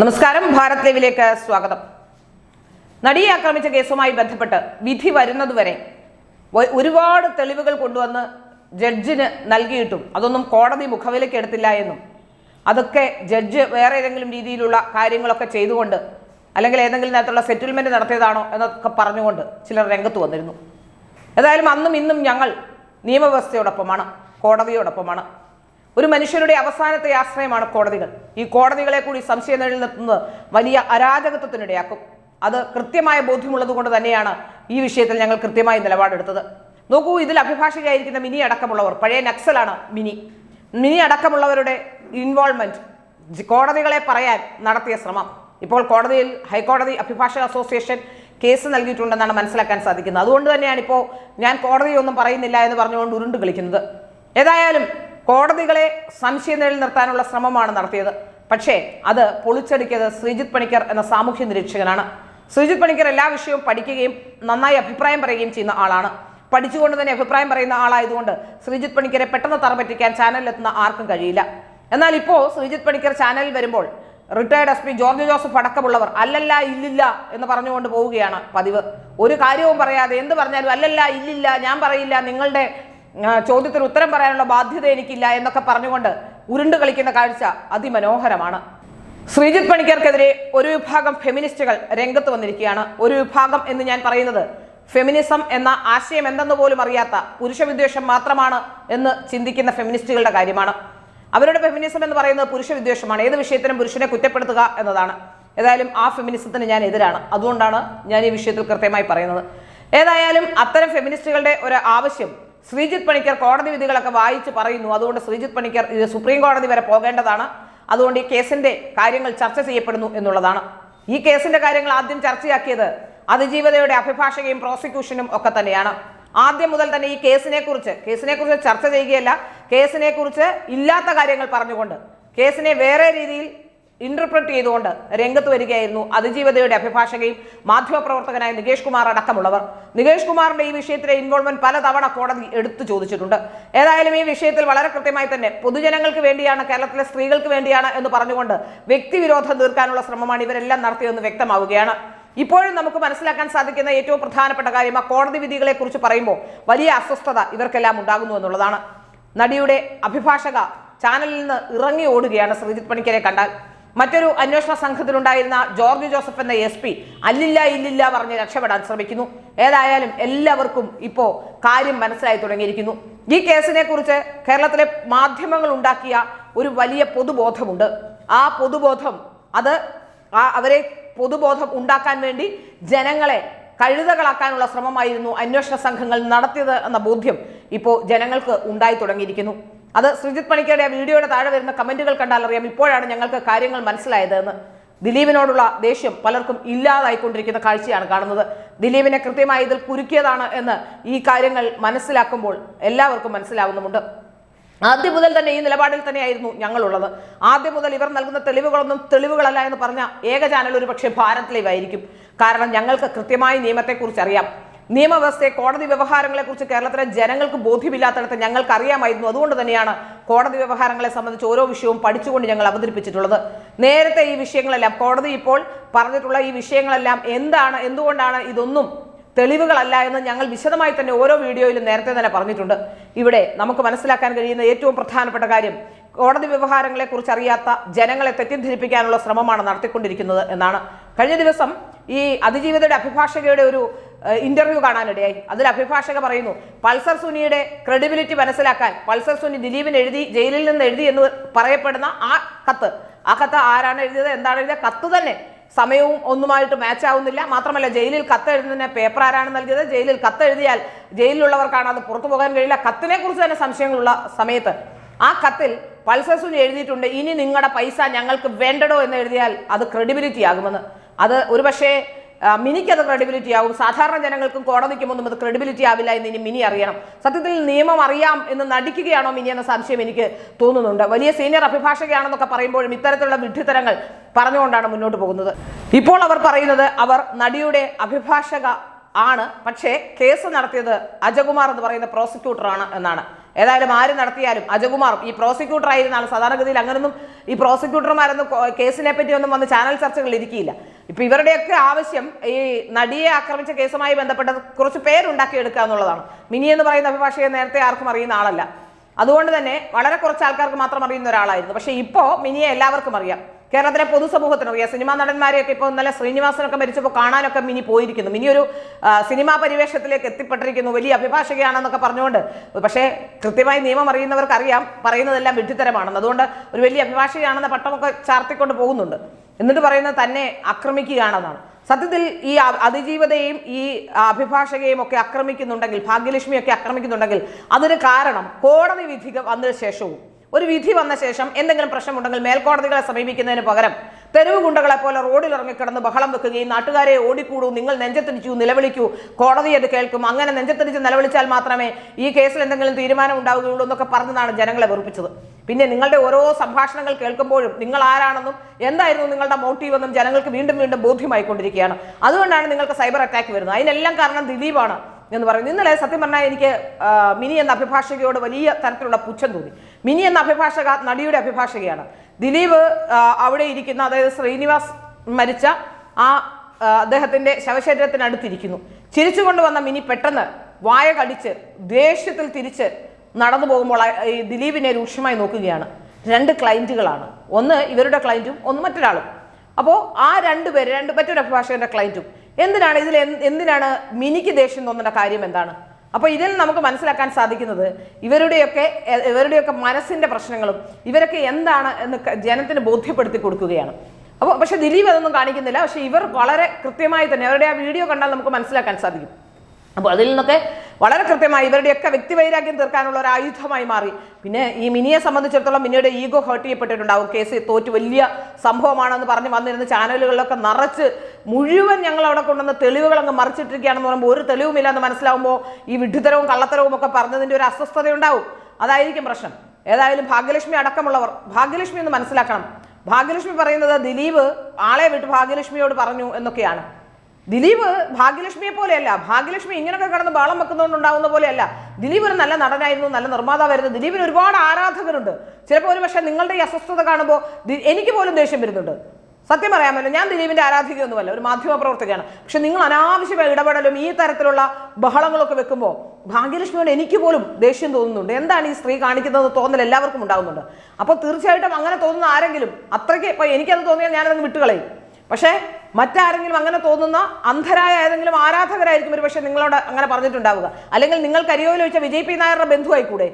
നമസ്കാരം ഭാരത് ലൈവിലേക്ക് സ്വാഗതം. നടിയെ ആക്രമിച്ച കേസുമായി ബന്ധപ്പെട്ട് വിധി വരുന്നതുവരെ ഒരുപാട് തെളിവുകൾ കൊണ്ടുവന്ന് ജഡ്ജിന് നൽകിയിട്ടും അതൊന്നും കോടതി മുഖവിലേക്ക് എടുത്തില്ല എന്നും. അതൊക്കെ ജഡ്ജ് വേറെ ഏതെങ്കിലും രീതിയിലുള്ള കാര്യങ്ങളൊക്കെ ചെയ്തുകൊണ്ട് അല്ലെങ്കിൽ ഏതെങ്കിലും തരത്തിലുള്ള സെറ്റിൽമെന്റ് നടത്തിയതാണോ എന്നൊക്കെ പറഞ്ഞുകൊണ്ട് ചിലർ രംഗത്ത് വന്നിരുന്നു. ഏതായാലും അന്നും ഇന്നും ഞങ്ങൾ നിയമവ്യവസ്ഥയോടൊപ്പമാണ് കോടതിയോടൊപ്പമാണ്. ഒരു മനുഷ്യരുടെ അവസാനത്തെ ആശ്രയമാണ് കോടതികൾ. ഈ കോടതികളെ കൂടി സംശയം നിലനിർത്തുന്നത് വലിയ അരാജകത്വത്തിനിടയാക്കും. അത് കൃത്യമായ ബോധ്യമുള്ളത് കൊണ്ട് തന്നെയാണ് ഈ വിഷയത്തിൽ ഞങ്ങൾ കൃത്യമായി നിലപാടെടുത്തത്. നോക്കൂ ഇതിൽ അഭിഭാഷകയായിരിക്കുന്ന മിനി അടക്കമുള്ളവർ പഴയ നക്സലാണ് മിനി. മിനി അടക്കമുള്ളവരുടെ ഇൻവോൾവ്മെന്റ് കോടതികളെ പറയാൻ നടത്തിയ ശ്രമം. ഇപ്പോൾ കോടതിയിൽ ഹൈക്കോടതി അഭിഭാഷക അസോസിയേഷൻ കേസ് നൽകിയിട്ടുണ്ടെന്നാണ് മനസ്സിലാക്കാൻ സാധിക്കുന്നത്. അതുകൊണ്ട് തന്നെയാണ് ഇപ്പോൾ ഞാൻ കോടതിയൊന്നും പറയുന്നില്ല എന്ന് പറഞ്ഞുകൊണ്ട് ഉരുണ്ട് കളിക്കുന്നത്. ഏതായാലും കോടതികളെ സംശയ നിലനിർത്താനുള്ള ശ്രമമാണ് നടത്തിയത്. പക്ഷേ അത് പൊളിച്ചടിക്കിയത് ശ്രീജിത് പണിക്കർ എന്ന സാമൂഹ്യ നിരീക്ഷകനാണ്. ശ്രീജിത് പണിക്കർ എല്ലാ വിഷയവും പഠിക്കുകയും നന്നായി അഭിപ്രായം പറയുകയും ചെയ്യുന്ന ആളാണ്. പഠിച്ചുകൊണ്ട് തന്നെ അഭിപ്രായം പറയുന്ന ആളായതുകൊണ്ട് ശ്രീജിത് പണിക്കരെ പെട്ടെന്ന് തറപറ്റിക്കാൻ ചാനലിലെത്തുന്ന ആർക്കും കഴിയില്ല. എന്നാൽ ഇപ്പോൾ ശ്രീജിത് പണിക്കർ ചാനലിൽ വരുമ്പോൾ retired S P George Joseph അടക്കമുള്ളവർ അല്ലല്ല ഇല്ലില്ല എന്ന് പറഞ്ഞുകൊണ്ട് പോവുകയാണ് പതിവ്. ഒരു കാര്യവും പറയാതെ എന്ത് പറഞ്ഞാലും അല്ലല്ല ഇല്ലില്ല ഞാൻ പറയില്ല നിങ്ങളുടെ ചോദ്യത്തിന് ഉത്തരം പറയാനുള്ള ബാധ്യത എനിക്കില്ല എന്നൊക്കെ പറഞ്ഞുകൊണ്ട് ഉരുണ്ട് കളിക്കുന്ന കാഴ്ച അതിമനോഹരമാണ്. ശ്രീജിത് പണിക്കർക്കെതിരെ ഒരു വിഭാഗം ഫെമിനിസ്റ്റുകൾ രംഗത്ത് വന്നിരിക്കുകയാണ്. ഒരു വിഭാഗം എന്ന് ഞാൻ പറയുന്നത് ഫെമിനിസം എന്ന ആശയം എന്തെന്ന് പോലും അറിയാത്ത പുരുഷവിദ്വേഷം മാത്രമാണ് എന്ന് ചിന്തിക്കുന്ന ഫെമിനിസ്റ്റുകളുടെ കാര്യമാണ്. അവരുടെ ഫെമിനിസം എന്ന് പറയുന്നത് പുരുഷവിദ്വേഷമാണ്. ഏത് വിഷയത്തിനും പുരുഷനെ കുറ്റപ്പെടുത്തുക എന്നതാണ്. ഏതായാലും ആ ഫെമിനിസത്തിന് ഞാൻ എതിരാണ്. അതുകൊണ്ടാണ് ഞാൻ ഈ വിഷയത്തിൽ കൃത്യമായി പറയുന്നത്. ഏതായാലും അത്തരം ഫെമിനിസ്റ്റുകളുടെ ഒരു ആവശ്യം ശ്രീജിത്ത് പണിക്കർ കോടതി വിധികളൊക്കെ വായിച്ച് പറയുന്നു. അതുകൊണ്ട് ശ്രീജിത്ത് പണിക്കർ ഇത് സുപ്രീം കോടതി വരെ പോകേണ്ടതാണ്. അതുകൊണ്ട് ഈ കേസിന്റെ കാര്യങ്ങൾ ചർച്ച ചെയ്യപ്പെടുന്നു എന്നുള്ളതാണ്. ഈ കേസിന്റെ കാര്യങ്ങൾ ആദ്യം ചർച്ചയാക്കിയത് അതിജീവതയുടെ അഭിഭാഷകയും പ്രോസിക്യൂഷനും ഒക്കെ തന്നെയാണ്. ആദ്യം മുതൽ തന്നെ ഈ കേസിനെ കുറിച്ച് കേസിനെ കുറിച്ച് ചർച്ച ചെയ്യുകയല്ല കേസിനെ കുറിച്ച് ഇല്ലാത്ത കാര്യങ്ങൾ പറഞ്ഞുകൊണ്ട് കേസിനെ വേറെ രീതിയിൽ ഇന്റർപ്രറ്റ് ചെയ്തുകൊണ്ട് രംഗത്ത് വരികയായിരുന്നു അതിജീവതയുടെ അഭിഭാഷകയും മാധ്യമപ്രവർത്തകനായ നികേഷ് കുമാർ അടക്കമുള്ളവർ. നികേഷ് കുമാറിന്റെ ഈ വിഷയത്തിലെ ഇൻവോൾവ്മെന്റ് പലതവണ കോടതി എടുത്തു ചോദിച്ചിട്ടുണ്ട്. ഏതായാലും ഈ വിഷയത്തിൽ വളരെ കൃത്യമായി തന്നെ പൊതുജനങ്ങൾക്ക് വേണ്ടിയാണ് കേരളത്തിലെ സ്ത്രീകൾക്ക് വേണ്ടിയാണ് എന്ന് പറഞ്ഞുകൊണ്ട് വ്യക്തിവിരോധം തീർക്കാനുള്ള ശ്രമമാണ് ഇവരെല്ലാം നടത്തിയതെന്ന് വ്യക്തമാവുകയാണ്. ഇപ്പോഴും നമുക്ക് മനസ്സിലാക്കാൻ സാധിക്കുന്ന ഏറ്റവും പ്രധാനപ്പെട്ട കാര്യം ആ കോടതി വിധികളെ കുറിച്ച് പറയുമ്പോൾ വലിയ അസ്വസ്ഥത ഇവർക്കെല്ലാം ഉണ്ടാകുന്നു എന്നുള്ളതാണ്. നടിയുടെ അഭിഭാഷക ചാനലിൽ നിന്ന് ഇറങ്ങി ഓടുകയാണ് ശ്രീജിത് പണിക്കരെ കണ്ടാൽ. മറ്റൊരു അന്വേഷണ സംഘത്തിലുണ്ടായിരുന്ന ജോർജ് ജോസഫ് എന്ന എസ് പി അല്ലില്ല ഇല്ലില്ല പറഞ്ഞ് രക്ഷപ്പെടാൻ ശ്രമിക്കുന്നു. ഏതായാലും എല്ലാവർക്കും ഇപ്പോൾ കാര്യം മനസ്സിലായി തുടങ്ങിയിരിക്കുന്നു. ഈ കേസിനെ കുറിച്ച് കേരളത്തിലെ മാധ്യമങ്ങൾ ഉണ്ടാക്കിയ ഒരു വലിയ പൊതുബോധമുണ്ട്. ആ പൊതുബോധം അത് ആ അവരെ പൊതുബോധം ഉണ്ടാക്കാൻ വേണ്ടി ജനങ്ങളെ കഴുതകളാക്കാനുള്ള ശ്രമമായിരുന്നു അന്വേഷണ സംഘങ്ങൾ നടത്തിയത് എന്ന ബോധ്യം ഇപ്പോൾ ജനങ്ങൾക്ക് ഉണ്ടായി തുടങ്ങിയിരിക്കുന്നു. അത് ശ്രീജിത് പണിക്കരുടെ വീഡിയോയുടെ താഴെ വരുന്ന കമന്റുകൾ കണ്ടാൽ അറിയാം ഇപ്പോഴാണ് ഞങ്ങൾക്ക് കാര്യങ്ങൾ മനസ്സിലായത് എന്ന് ദിലീപിനോടുള്ള ദേഷ്യം പലർക്കും ഇല്ലാതായിക്കൊണ്ടിരിക്കുന്ന കാഴ്ചയാണ് കാണുന്നത്. ദിലീപിനെ കൃത്യമായി ഇതിൽ കുരുക്കിയതാണ് എന്ന് ഈ കാര്യങ്ങൾ മനസ്സിലാക്കുമ്പോൾ എല്ലാവർക്കും മനസ്സിലാവുന്നുമുണ്ട്. ആദ്യം മുതൽ തന്നെ ഈ നിലപാടിൽ തന്നെയായിരുന്നു ഞങ്ങളുള്ളത്. ആദ്യം മുതൽ ഇവർ നൽകുന്ന തെളിവുകളൊന്നും തെളിവുകളല്ല എന്ന് പറഞ്ഞ ഏക ചാനൽ ഒരു പക്ഷേ ഭാരത് ലൈവ് ആയിരിക്കും. കാരണം ഞങ്ങൾക്ക് കൃത്യമായി നിയമത്തെക്കുറിച്ച് അറിയാം. നിയമവ്യവസ്ഥയെ കോടതി വ്യവഹാരങ്ങളെ കുറിച്ച് കേരളത്തിലെ ജനങ്ങൾക്ക് ബോധ്യമില്ലാത്തടത്ത് ഞങ്ങൾക്ക് അറിയാമായിരുന്നു അതുകൊണ്ട് തന്നെയാണ് കോടതി വ്യവഹാരങ്ങളെ സംബന്ധിച്ച് ഓരോ വിഷയവും പഠിച്ചുകൊണ്ട് ഞങ്ങൾ അവതരിപ്പിച്ചിട്ടുള്ളത്. നേരത്തെ ഈ വിഷയങ്ങളെല്ലാം കോടതി ഇപ്പോൾ പറഞ്ഞിട്ടുള്ള ഈ വിഷയങ്ങളെല്ലാം എന്താണ് എന്തുകൊണ്ടാണ് ഇതൊന്നും തെളിവുകളല്ല എന്ന് ഞങ്ങൾ വിശദമായി തന്നെ ഓരോ വീഡിയോയിലും നേരത്തെ തന്നെ പറഞ്ഞിട്ടുണ്ട്. ഇവിടെ നമുക്ക് മനസ്സിലാക്കാൻ കഴിയുന്ന ഏറ്റവും പ്രധാനപ്പെട്ട കാര്യം കോടതി വ്യവഹാരങ്ങളെ കുറിച്ച് അറിയാത്ത ജനങ്ങളെ തെറ്റിദ്ധരിപ്പിക്കാനുള്ള ശ്രമമാണ് നടത്തിക്കൊണ്ടിരിക്കുന്നത് എന്നാണ്. കഴിഞ്ഞ ദിവസം ഈ അതിജീവിതയുടെ അഭിഭാഷകയുടെ ഒരു ഇന്റർവ്യൂ കാണാനിടയായി. അതിൽ അഭിഭാഷക പറയുന്നു പൾസർ സുനിയുടെ ക്രെഡിബിലിറ്റി മനസ്സിലാക്കാൻ പൾസർ സുനി ദിലീപിന് എഴുതി ജയിലിൽ നിന്ന് എഴുതി എന്ന് പറയപ്പെടുന്ന ആ കത്ത്. ആ കത്ത് ആരാണ് എഴുതിയത് എന്താണ് എഴുതിയത്? കത്ത് തന്നെ. സമയവും ഒന്നുമായിട്ട് മാച്ച് ആവുന്നില്ല. മാത്രമല്ല ജയിലിൽ കത്ത് എഴുതുന്നതിന് പേപ്പർ ആരാണ് നൽകിയത്? ജയിലിൽ കത്ത് എഴുതിയാൽ ജയിലിലുള്ളവർക്കാണ് അത് പുറത്തു പോകാൻ കഴിയില്ല. കത്തിനെ കുറിച്ച് തന്നെ സംശയങ്ങളുള്ള സമയത്ത് ആ കത്തിൽ പൾസർ സുനി എഴുതിയിട്ടുണ്ട് ഇനി നിങ്ങളുടെ പൈസ ഞങ്ങൾക്ക് വേണ്ടടോ എന്ന് എഴുതിയാൽ അത് ക്രെഡിബിലിറ്റി ആകുമെന്ന്. അത് ഒരുപക്ഷേ മിനിക്ക് അത് ക്രെഡിബിലിറ്റി ആവും. സാധാരണ ജനങ്ങൾക്കും കോടതിക്കും ഒന്നും അത് ക്രെഡിബിലിറ്റി ആവില്ല എന്ന് ഇനി മിനി അറിയണം. സത്യത്തിൽ നിയമം അറിയാം എന്ന് നടിക്കുകയാണോ മിനി എന്ന സംശയം എനിക്ക് തോന്നുന്നുണ്ട്. വലിയ സീനിയർ അഭിഭാഷകയാണെന്നൊക്കെ പറയുമ്പോഴും ഇത്തരത്തിലുള്ള വിഡ്ഢിത്തരങ്ങൾ പറഞ്ഞുകൊണ്ടാണ് മുന്നോട്ട് പോകുന്നത്. ഇപ്പോൾ അവർ പറയുന്നത് അവർ നടിയുടെ അഭിഭാഷക ആണ്. പക്ഷേ കേസ് നടത്തിയത് അജകുമാർ എന്ന് പറയുന്ന പ്രോസിക്യൂട്ടറാണ് എന്നാണ്. ഏതായാലും ആര് നടത്തിയാലും അജകുമാർ ഈ പ്രോസിക്യൂട്ടർ ആയിരുന്നാലും സാധാരണഗതിയിൽ അങ്ങനൊന്നും ഈ പ്രോസിക്യൂട്ടർമാരൊന്നും കേസിനെ പറ്റി ഒന്നും വന്ന് ചാനൽ ചർച്ചകളിൽ ഇരിക്കില്ല ഇപ്പൊ ഇവരുടെയൊക്കെ ആവശ്യം ഈ നടിയെ ആക്രമിച്ച കേസുമായി ബന്ധപ്പെട്ട കുറച്ച് പേരുണ്ടാക്കി എടുക്കുക എന്നുള്ളതാണ്. മിനി എന്ന് പറയുന്ന അഭിഭാഷകയെ നേരത്തെ ആർക്കും അറിയുന്ന ആളല്ല. അതുകൊണ്ട് തന്നെ വളരെ കുറച്ച് ആൾക്കാർക്ക് മാത്രം അറിയുന്ന ഒരാളായിരുന്നു. പക്ഷേ ഇപ്പോൾ മിനിയെ എല്ലാവർക്കും അറിയാം. കേരളത്തിലെ പൊതുസമൂഹത്തിന് സിനിമാ നടന്മാരെയൊക്കെ ഇപ്പോൾ ഇന്നലെ ശ്രീനിവാസനൊക്കെ മരിച്ചപ്പോൾ കാണാനൊക്കെ മിനി പോയിരിക്കുന്നു. മിനി ഒരു സിനിമാ പരിവേഷത്തിലേക്ക് എത്തിപ്പെട്ടിരിക്കുന്നു. വലിയ അഭിഭാഷകയാണെന്നൊക്കെ പറഞ്ഞുകൊണ്ട്. പക്ഷേ കൃത്യമായി നിയമം അറിയുന്നവർക്ക് അറിയാം പറയുന്നതെല്ലാം വിഡ്ഢിത്തരമാണെന്ന്. അതുകൊണ്ട് ഒരു വലിയ അഭിഭാഷകയാണെന്ന പട്ടമൊക്കെ ചാർത്തിക്കൊണ്ട് പോകുന്നുണ്ട്. എന്നിട്ട് പറയുന്നത് തന്നെ ആക്രമിക്കുകയാണെന്നാണ്. സത്യത്തിൽ ഈ അതിജീവതയും ഈ അഭിഭാഷകയും ഒക്കെ ആക്രമിക്കുന്നുണ്ടെങ്കിൽ ഭാഗ്യലക്ഷ്മിയൊക്കെ ആക്രമിക്കുന്നുണ്ടെങ്കിൽ അതിന് കാരണം കോടതി വിധി വന്നതിന് ശേഷവും ഒരു വിധി വന്ന ശേഷം എന്തെങ്കിലും പ്രശ്നമുണ്ടെങ്കിൽ മേൽക്കോടതികളെ സമീപിക്കുന്നതിന് പകരം തെരുവ് ഗുണ്ടകളെ പോലെ റോഡിൽ ഇറങ്ങിക്കിടന്ന് ബഹളം വെക്കുകയും നാട്ടുകാരെ ഓടിക്കൂടൂ നിങ്ങൾ നെഞ്ചത്തിരിച്ചു നിലവിളിക്കൂ. കോടതി അത് കേൾക്കും. അങ്ങനെ നെഞ്ചത്തിരിച്ച് നിലവിളിച്ചാൽ മാത്രമേ ഈ കേസിൽ എന്തെങ്കിലും തീരുമാനം ഉണ്ടാവുകയുള്ളൂ എന്നൊക്കെ പറഞ്ഞതാണ് ജനങ്ങളെ വെറുപ്പിച്ചത്. പിന്നെ നിങ്ങളുടെ ഓരോ സംഭാഷണങ്ങൾ കേൾക്കുമ്പോഴും നിങ്ങൾ ആരാണെന്നും എന്തായിരുന്നു നിങ്ങളുടെ മോട്ടീവ് എന്നും ജനങ്ങൾക്ക് വീണ്ടും വീണ്ടും ബോധ്യമായിക്കൊണ്ടിരിക്കുകയാണ്. അതുകൊണ്ടാണ് നിങ്ങൾക്ക് സൈബർ അറ്റാക്ക് വരുന്നത്. അതിനെല്ലാം കാരണം ദിലീപാണ്. എന്ന് പറയുന്നത് ഇന്നലെ സത്യം പറഞ്ഞാൽ എനിക്ക് മിനി എന്ന അഭിഭാഷകയോട് വലിയ തരത്തിലുള്ള പുച്ഛം തോന്നി. മിനി എന്ന അഭിഭാഷക നടിയുടെ അഭിഭാഷകയാണ്. ദിലീപ് അവിടെ ഇരിക്കുന്ന അതായത് ശ്രീനിവാസ് മരിച്ച ആ അദ്ദേഹത്തിന്റെ ശവശരീരത്തിനടുത്തിരിക്കുന്നു ചിരിച്ചുകൊണ്ട് വന്ന മിനി പെട്ടെന്ന് വായ കടിച്ച് ദേഷ്യത്തിൽ തിരിച്ച് നടന്നു പോകുമ്പോൾ ഈ ദിലീപിനെ രൂക്ഷമായി നോക്കുകയാണ്. രണ്ട് ക്ലയന്റുകളാണ്. ഒന്ന് ഇവരുടെ ക്ലയന്റും ഒന്ന് മറ്റൊരാളും. അപ്പോൾ ആ രണ്ട് പേര് രണ്ട് മറ്റൊരു അഭിഭാഷകന്റെ ക്ലയന്റും. എന്തിനാണ് ഇതിൽ എന്ത്- എന്തിനാണ് മിനിക്ക് ദേഷ്യം തോന്നേണ്ട കാര്യം എന്താണ്? അപ്പോൾ ഇതിൽ നമുക്ക് മനസ്സിലാക്കാൻ സാധിക്കുന്നത് ഇവരുടെയൊക്കെ ഇവരുടെയൊക്കെ മനസ്സിന്റെ പ്രശ്നങ്ങളും ഇവരൊക്കെ എന്താണ് എന്ന് ജനത്തിന് ബോധ്യപ്പെടുത്തി കൊടുക്കുകയാണ്. അപ്പോൾ പക്ഷെ ദിലീപ് അതൊന്നും കാണിക്കുന്നില്ല. പക്ഷെ ഇവർ വളരെ കൃത്യമായി തന്നെ അവരുടെ ആ വീഡിയോ കണ്ടാൽ നമുക്ക് മനസ്സിലാക്കാൻ സാധിക്കും. അപ്പോൾ അതിൽ നിന്നൊക്കെ വളരെ കൃത്യമായി ഇവരുടെയൊക്കെ വ്യക്തിവൈരാഗ്യം തീർക്കാനുള്ള ഒരു ആയുധമായി മാറി. പിന്നെ ഈ മിനിയെ സംബന്ധിച്ചിടത്തോളം മിനിയുടെ ഈഗോ ഹേർട്ട് ചെയ്യപ്പെട്ടിട്ടുണ്ടാവും. കേസ് തോറ്റ് വലിയ സംഭവമാണെന്ന് പറഞ്ഞ് വന്നിരുന്ന ചാനലുകളിലൊക്കെ നിറച്ച് മുഴുവൻ ഞങ്ങൾ അവിടെ കൊണ്ടുവന്ന തെളിവുകൾ അങ്ങ് മറിച്ചിട്ടിരിക്കുകയാണെന്ന് പറയുമ്പോൾ ഒരു തെളിവുമില്ല എന്ന് മനസ്സിലാവുമ്പോൾ ഈ വിഡ്ഢിത്തരവും കള്ളത്തരവും ഒക്കെ പറഞ്ഞതിന്റെ ഒരു അസ്വസ്ഥത ഉണ്ടാവും അതായിരിക്കും പ്രശ്നം. ഏതായാലും ഭാഗ്യലക്ഷ്മി അടക്കമുള്ളവർ ഭാഗ്യലക്ഷ്മി എന്ന് മനസ്സിലാക്കണം. ഭാഗ്യലക്ഷ്മി പറയുന്നത് ദിലീപ് ആളെ വിട്ട് ഭാഗ്യലക്ഷ്മിയോട് പറഞ്ഞു എന്നൊക്കെയാണ്. ദിലീപ് ഭാഗ്യലക്ഷ്മിയെ പോലെയല്ല. ഭാഗ്യലക്ഷ്മി ഇങ്ങനെയൊക്കെ കിടന്ന് ബാളം വെക്കുന്നതുകൊണ്ട് ഉണ്ടാവുന്ന പോലെയല്ല. ദിലീപ് ഒരു നല്ല നടനായിരുന്നു നല്ല നിർമ്മാതാവായിരുന്നു. ദിലീപിന് ഒരുപാട് ആരാധകരുണ്ട്. ചിലപ്പോൾ ഒരു പക്ഷേ നിങ്ങളുടെ ഈ അസ്വസ്ഥത കാണുമ്പോൾ എനിക്ക് പോലും ദേഷ്യം വരുന്നുണ്ട്. സത്യം പറയാമല്ലോ ഞാൻ ദിലീപിന്റെ ആരാധികയൊന്നുമല്ല ഒരു മാധ്യമ പ്രവർത്തകയാണ് പക്ഷെ നിങ്ങൾ അനാവശ്യമായ ഇടപെടലും ഈ തരത്തിലുള്ള ബഹളങ്ങളൊക്കെ വെക്കുമ്പോൾ ഭാഗ്യലക്ഷ്മിയോട് എനിക്ക് പോലും ദേഷ്യം തോന്നുന്നുണ്ട്. എന്താണ് ഈ സ്ത്രീ കാണിക്കുന്നത് തോന്നൽ എല്ലാവർക്കും ഉണ്ടാകുന്നുണ്ട് അപ്പോൾ തീർച്ചയായിട്ടും അങ്ങനെ തോന്നുന്ന ആരെങ്കിലും അത്രയ്ക്ക് ഇപ്പോൾ എനിക്കത് തോന്നിയാൽ ഞാനത് വിട്ടുകളയും. പക്ഷേ മറ്റാരെങ്കിലും അങ്ങനെ തോന്നുന്ന അന്ധരായ ഏതെങ്കിലും ആരാധകരായിരിക്കും ഒരു പക്ഷേ നിങ്ങളോട് അങ്ങനെ പറഞ്ഞിട്ടുണ്ടാവുക. അല്ലെങ്കിൽ നിങ്ങൾ കരിയോയിൽ വെച്ച വിജയ് പി. നായരുടെ ബന്ധുവായിക്കൂടെ?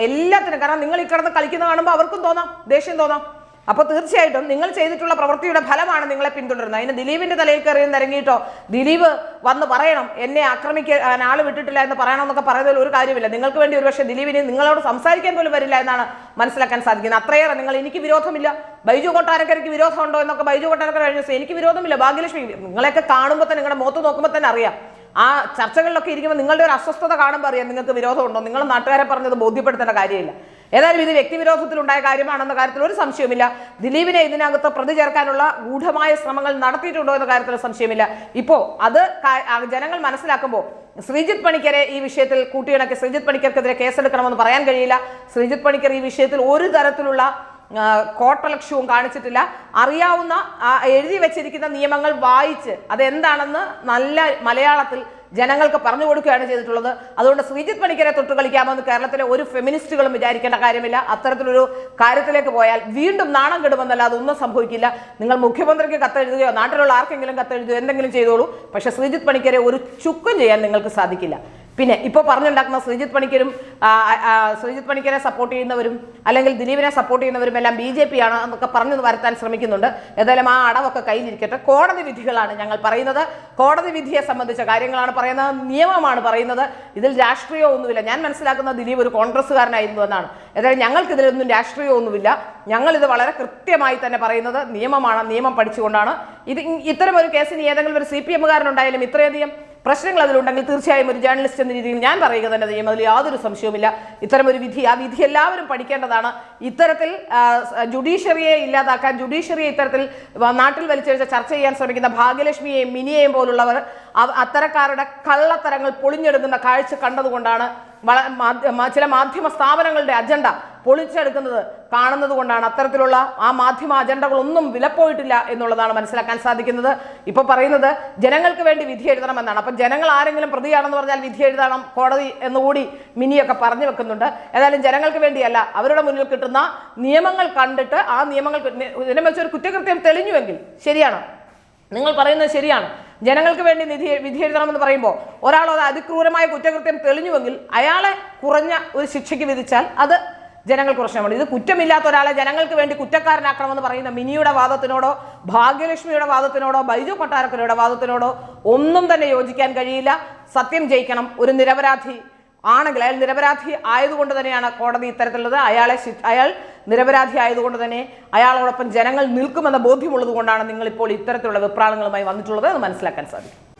എല്ലാത്തിനും. കാരണം നിങ്ങൾ ഈ കിടന്ന് കളിക്കുന്ന കാണുമ്പോൾ അവർക്കും തോന്നാം ദേഷ്യം തോന്നാം. അപ്പോൾ തീർച്ചയായിട്ടും നിങ്ങൾ ചെയ്തിട്ടുള്ള പ്രവൃത്തിയുടെ ഫലമാണ് നിങ്ങളെ പിന്തുടരുന്നത്. അതിന് ദിലീപിന്റെ തലയിൽ കയറി നിരങ്ങിയിട്ടോ ദിലീപ് വന്ന് പറയണം എന്നെ ആക്രമിക്കാൻ ആൾ വിട്ടിട്ടില്ല എന്ന് പറയണം എന്നൊക്കെ പറയുന്നതിൽ ഒരു കാര്യമില്ല. നിങ്ങൾക്ക് വേണ്ടി ഒരുപക്ഷെ ദിലീപിന് നിങ്ങളോട് സംസാരിക്കാൻ പോലും വരില്ല എന്നാണ് മനസ്സിലാക്കാൻ സാധിക്കുന്നത്. അത്രയേറെ നിങ്ങൾ എനിക്ക് വിരോധമില്ല. ബൈജു കൊട്ടാരക്കരയ്ക്ക് വിരോധമുണ്ടോ എന്നൊക്കെ ബൈജു കൊട്ടാരക്കര കഴിഞ്ഞ എനിക്ക് വിരോധമില്ല. ഭാഗ്യലക്ഷ്മി നിങ്ങളെയൊക്കെ കാണുമ്പോൾ തന്നെ നിങ്ങളുടെ മുഖത്ത് നോക്കുമ്പോൾ തന്നെ അറിയാം. ആ ചർച്ചകളിലൊക്കെ ഇരിക്കുമ്പോൾ നിങ്ങളുടെ ഒരു അസ്വസ്ഥത കാണുമ്പോൾ അറിയാം നിങ്ങൾക്ക് വിരോധമുണ്ടോ. നിങ്ങൾ നാട്ടുകാരെ പറഞ്ഞത് ബോധ്യപ്പെടുത്തേണ്ട കാര്യമില്ല. ഏതായാലും ഇത് വ്യക്തിവിരോധത്തിലുണ്ടായ കാര്യമാണെന്ന കാര്യത്തിൽ ഒരു സംശയവുമില്ല. ദിലീപിനെ ഇതിനകത്ത് പ്രതി ചേർക്കാനുള്ള ഗൂഢമായ ശ്രമങ്ങൾ നടത്തിയിട്ടുണ്ടോ എന്ന കാര്യത്തിൽ സംശയമില്ല ഇപ്പോൾ അത് ജനങ്ങൾ മനസ്സിലാക്കുമ്പോൾ ശ്രീജിത്ത് പണിക്കരെ ഈ വിഷയത്തിൽ കൂട്ടിയിണക്കി ശ്രീജിത്ത് പണിക്കർക്കെതിരെ കേസെടുക്കണമെന്ന് പറയാൻ കഴിയില്ല. ശ്രീജിത്ത് പണിക്കർ ഈ വിഷയത്തിൽ ഒരു തരത്തിലുള്ള കോട്ടലക്ഷ്യവും കാണിച്ചിട്ടില്ല. അറിയാവുന്ന എഴുതി വെച്ചിരിക്കുന്ന നിയമങ്ങൾ വായിച്ച് അതെന്താണെന്ന് നല്ല മലയാളത്തിൽ ജനങ്ങൾക്ക് പറഞ്ഞു കൊടുക്കുകയാണ് ചെയ്തിട്ടുള്ളത്. അതുകൊണ്ട് ശ്രീജിത് പണിക്കരെ തൊട്ട് കളിക്കാമെന്ന് കേരളത്തിലെ ഒരു ഫെമിനിസ്റ്റുകളും വിചാരിക്കേണ്ട കാര്യമില്ല. അത്തരത്തിലൊരു കാര്യത്തിലേക്ക് പോയാൽ വീണ്ടും നാണം കെടുമെന്നല്ല അതൊന്നും സംഭവിക്കില്ല. നിങ്ങൾ മുഖ്യമന്ത്രിക്ക് കത്തെഴുതുകയോ നാട്ടിലുള്ള ആർക്കെങ്കിലും കത്തെഴുതുകയോ എന്തെങ്കിലും ചെയ്തോളൂ. പക്ഷേ ശ്രീജിത് പണിക്കരെ ഒരു ചുക്കും ചെയ്യാൻ നിങ്ങൾക്ക് സാധിക്കില്ല. പിന്നെ ഇപ്പോൾ പറഞ്ഞുണ്ടാക്കുന്ന ശ്രീജിത്ത് പണിക്കരും ശ്രീജിത്ത് പണിക്കരെ സപ്പോർട്ട് ചെയ്യുന്നവരും അല്ലെങ്കിൽ ദിലീപിനെ സപ്പോർട്ട് ചെയ്യുന്നവരും എല്ലാം ബി ജെ പി ആണ് എന്നൊക്കെ പറഞ്ഞു വരുത്താൻ ശ്രമിക്കുന്നുണ്ട്. ഏതായാലും ആ അടവൊക്കെ കയ്യിലിരിക്കട്ടെ. കോടതി വിധികളാണ് ഞങ്ങൾ പറയുന്നത്. കോടതി വിധിയെ സംബന്ധിച്ച കാര്യങ്ങളാണ് പറയുന്നത്. നിയമമാണ് പറയുന്നത്. ഇതിൽ രാഷ്ട്രീയമൊന്നുമില്ല. ഞാൻ മനസ്സിലാക്കുന്ന ദിലീപ് ഒരു കോൺഗ്രസ്സുകാരനായിരുന്നു എന്നാണ്. ഏതായാലും ഞങ്ങൾക്ക് ഇതിലൊന്നും രാഷ്ട്രീയമൊന്നുമില്ല. ഞങ്ങൾ ഇത് വളരെ കൃത്യമായി തന്നെ പറയുന്നത് നിയമമാണ്. നിയമം പഠിച്ചുകൊണ്ടാണ്. ഇത് ഇത്തരം ഒരു കേസിന് ഏതെങ്കിലും ഒരു സി പി എമ്മുകാരനുണ്ടായാലും ഇത്രയധികം പ്രശ്നങ്ങൾ അതിലുണ്ടെങ്കിൽ തീർച്ചയായും ഒരു ജേർണലിസ്റ്റ് എന്ന രീതിയിൽ ഞാൻ പറയുക തന്നെ ചെയ്യും. അതിൽ യാതൊരു സംശയവുമില്ല. ഇത്തരം ഒരു വിധി ആ വിധി എല്ലാവരും പഠിക്കേണ്ടതാണ്. ഇത്തരത്തിൽ ജുഡീഷ്യറിയെ ഇല്ലാതാക്കാൻ ജുഡീഷ്യറിയെ ഇത്തരത്തിൽ നാട്ടിൽ വലിച്ചെഴിച്ച ചർച്ച ചെയ്യാൻ ശ്രമിക്കുന്ന ഭാഗ്യലക്ഷ്മിയെയും മിനിയെയും പോലുള്ളവർ അത്തരക്കാരുടെ കള്ളത്തരങ്ങൾ പൊളിഞ്ഞെടുക്കുന്ന കാഴ്ച കണ്ടതുകൊണ്ടാണ് ചില മാധ്യമ സ്ഥാപനങ്ങളുടെ അജണ്ട പൊളിച്ചെടുക്കുന്നത് കാണുന്നത് കൊണ്ടാണ് അത്തരത്തിലുള്ള ആ മാധ്യമ അജണ്ടകളൊന്നും വിലപ്പോയിട്ടില്ല എന്നുള്ളതാണ് മനസ്സിലാക്കാൻ സാധിക്കുന്നത്. ഇപ്പൊ പറയുന്നത് ജനങ്ങൾക്ക് വേണ്ടി വിധി എഴുതണം എന്നാണ്. അപ്പൊ ജനങ്ങൾ ആരെങ്കിലും പ്രതിയാണെന്ന് പറഞ്ഞാൽ വിധി എഴുതണം കോടതി എന്നുകൂടി മിനിയൊക്കെ പറഞ്ഞു വെക്കുന്നുണ്ട്. ഏതായാലും ജനങ്ങൾക്ക് വേണ്ടിയല്ല അവരുടെ മുന്നിൽ കിട്ടുന്ന നിയമങ്ങൾ കണ്ടിട്ട് ആ നിയമങ്ങൾ ഇതിനെ ഒരു കുറ്റകൃത്യം തെളിഞ്ഞുവെങ്കിൽ ശരിയാണ്. നിങ്ങൾ പറയുന്നത് ശരിയാണ്. ജനങ്ങൾക്ക് വേണ്ടി നിധി വിധി എഴുതണമെന്ന് പറയുമ്പോൾ ഒരാൾ അത് അതിക്രൂരമായ കുറ്റകൃത്യം തെളിഞ്ഞുവെങ്കിൽ അയാളെ കുറഞ്ഞ ഒരു ശിക്ഷയ്ക്ക് വിധിച്ചാൽ അത് ജനങ്ങൾക്ക് പ്രശ്നമാണ് ഇത് കുറ്റമില്ലാത്ത ഒരാളെ ജനങ്ങൾക്ക് വേണ്ടി കുറ്റക്കാരനാക്കണമെന്ന് പറയുന്ന മിനിയുടെ വാദത്തിനോടോ ഭാഗ്യലക്ഷ്മിയുടെ വാദത്തിനോടോ ബൈജു കൊട്ടാരക്കരയുടെ വാദത്തിനോടോ ഒന്നും തന്നെ യോജിക്കാൻ കഴിയില്ല. സത്യം ജയിക്കണം. ഒരു നിരപരാധി ആണെങ്കിൽ അയാൾ നിരപരാധി ആയതുകൊണ്ട് തന്നെയാണ് കോടതി ഇത്തരത്തിലുള്ളത്. അയാളെ അയാൾ നിരപരാധി ആയതുകൊണ്ട് തന്നെ അയാളോടൊപ്പം ജനങ്ങൾ നിൽക്കുമെന്ന ബോധ്യമുള്ളത് കൊണ്ടാണ് നിങ്ങൾ ഇപ്പോൾ ഇത്തരത്തിലുള്ള വിപ്രാളങ്ങളുമായി വന്നിട്ടുള്ളത് എന്ന് മനസ്സിലാക്കാൻ സാധിക്കും.